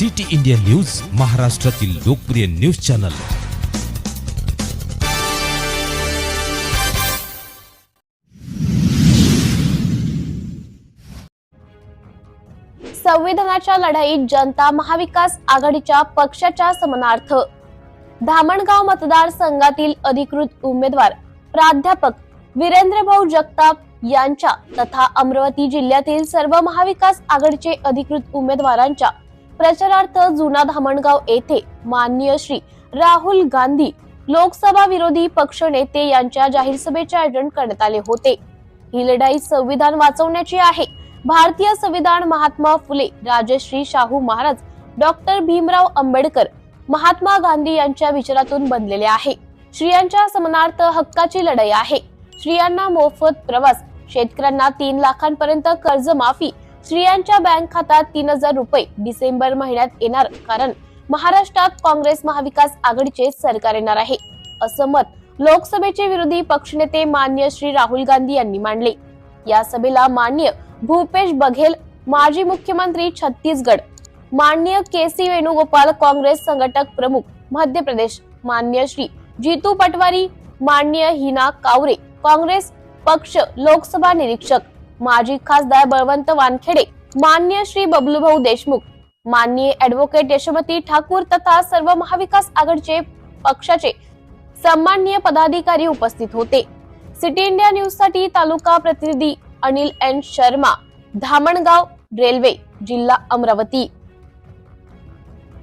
City India news महाराष्ट्रातील लोकप्रिय news channel. संविधानाच्या लढाईत जनता महाविकास आघाडीच्या पक्षाच्या समनार्थ. धामणगाव मतदारसंघातील अधिकृत उमेदवार प्राध्यापक वीरेंद्रभाऊ जगताप यांच्या तथा अमरावती जिल्ह्यातील सर्व महाविकास आघाडीचे अधिकृत उमेदवारांच्या प्रचारार्थ जुना धामणगाव येथे माननीय श्री राहुल गांधी लोकसभा विरोधी पक्ष नेते यांच्या जाहीर सभेचे आयोजन करण्यात आले होते. ही लढाई संविधान वाचवण्याची आहे. भारतीय संविधान महात्मा फुले राजश्री शाहू महाराज डॉक्टर भीमराव आंबेडकर महात्मा गांधी यांच्या विचारातून बनलेले आहे. स्त्रियांच्या समानार्थ हक्काची लढाई आहे. स्त्रियांना मोफत प्रवास शेतकऱ्यांना तीन लाखांपर्यंत कर्ज माफी स्त्रियांच्या बँक खात्यात तीन हजार रुपये डिसेंबर महिन्यात येणार कारण महाराष्ट्रात काँग्रेस महाविकास आघाडीचे सरकार येणार आहे. असं मत लोकसभेचे विरोधी पक्षनेते मान्य श्री राहुल गांधी यांनी मांडले. या सभेला मान्य भूपेश बघेल माजी मुख्यमंत्री छत्तीसगड मान्य के सी वेणुगोपाल काँग्रेस संघटक प्रमुख मध्य प्रदेश मान्य श्री जितू पटवारी मान्य हिना कावरे काँग्रेस पक्ष लोकसभा निरीक्षक माजी खासदार बळवंत वानखेडे मान्य श्री बबलूभाऊ देशमुख माननीय ऍडव्होकेट यशोमती ठाकूर तथा सर्व महाविकास आघाडीचे पक्षाचे सन्माननीय पदाधिकारी उपस्थित होते. सिटी इंडिया न्यूजसाठी तालुका प्रतिनिधी अनिल एन शर्मा धामणगाव रेल्वे जिल्हा अमरावती.